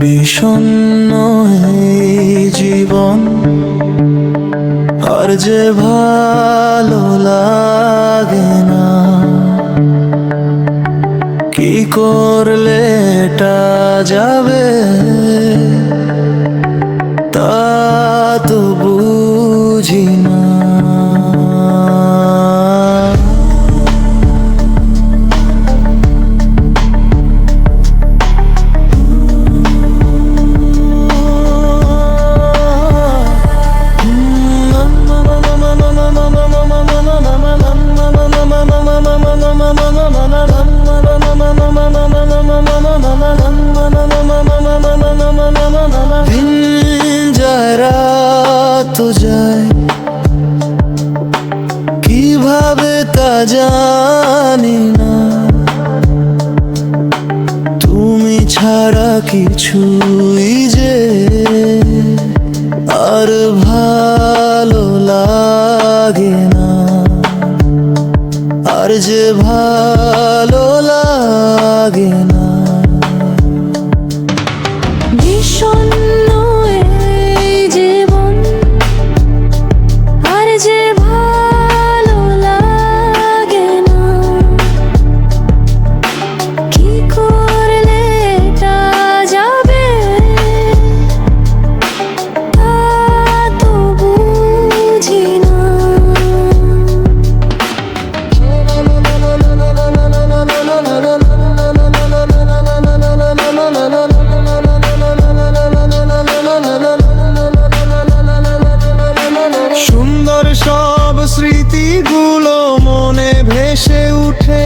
বিষণ্ণ এই জীবন আর যে ভালো লাগে না। কি করলে এটা যাবে? তো বুঝি না। রাত যায়। কীভাবে তা জানি না। তুমি ছাড়া কিছুই যে আর ভালো লাগে না। আর যে ভালো লাগে না। উঠে।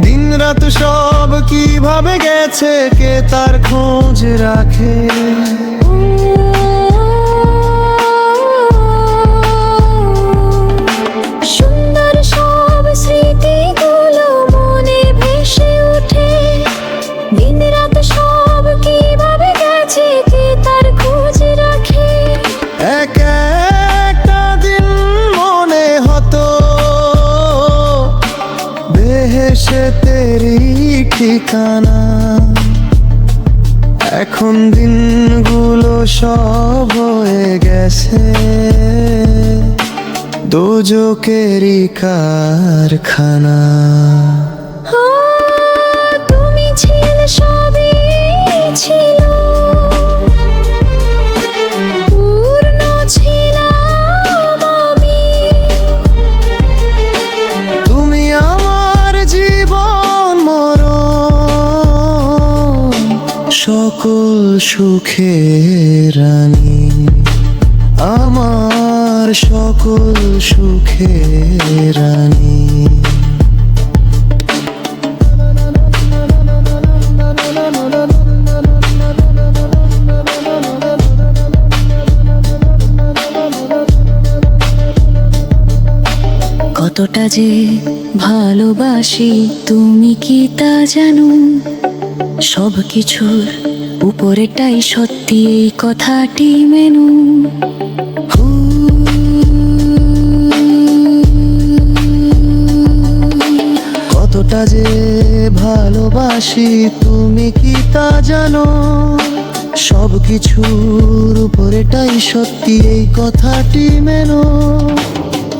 দিন রাত সব কীভাবে গেছে কে তার খোঁজ রাখে? তেরি ঠিকানা। এখন দিনগুলো সব হয়ে গেছে। দোজকেরই কারখানা। তুমি ছিল সবই ছিল। সকল সুখের রানী, আমার সকল সুখে রানী। কতটা যে ভালোবাসি, তুমি কি তা জানো? সব কিছুর উপরেটাই সত্যি এই কথাটি মেনু। কতটা যে ভালোবাসি তুমি কি তা জানো? সব কিছুর উপরেটাই সত্যি এই কথাটি মেনো।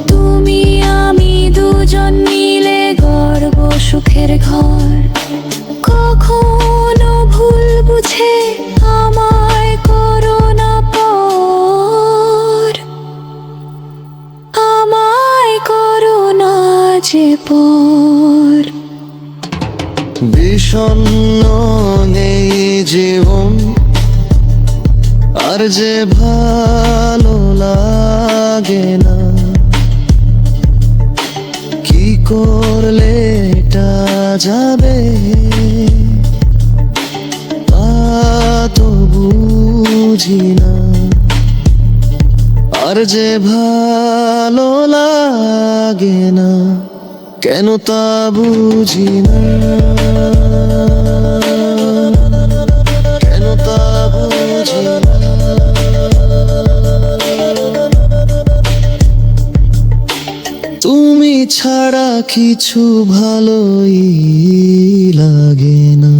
তুমি আমি দুজন মিলে গর্ব সুখের ঘর। যে পর। বিষণ্ণ নেই জীবন, আর যে ভালো লাগে না। কি করলে এটা যাবে? তো বুঝি না। আর যে ভালো লাগে না। কেন তা বুঝি না? কেন তা বুঝি না? তুমি ছাড়া কিছু ভালোই লাগে না।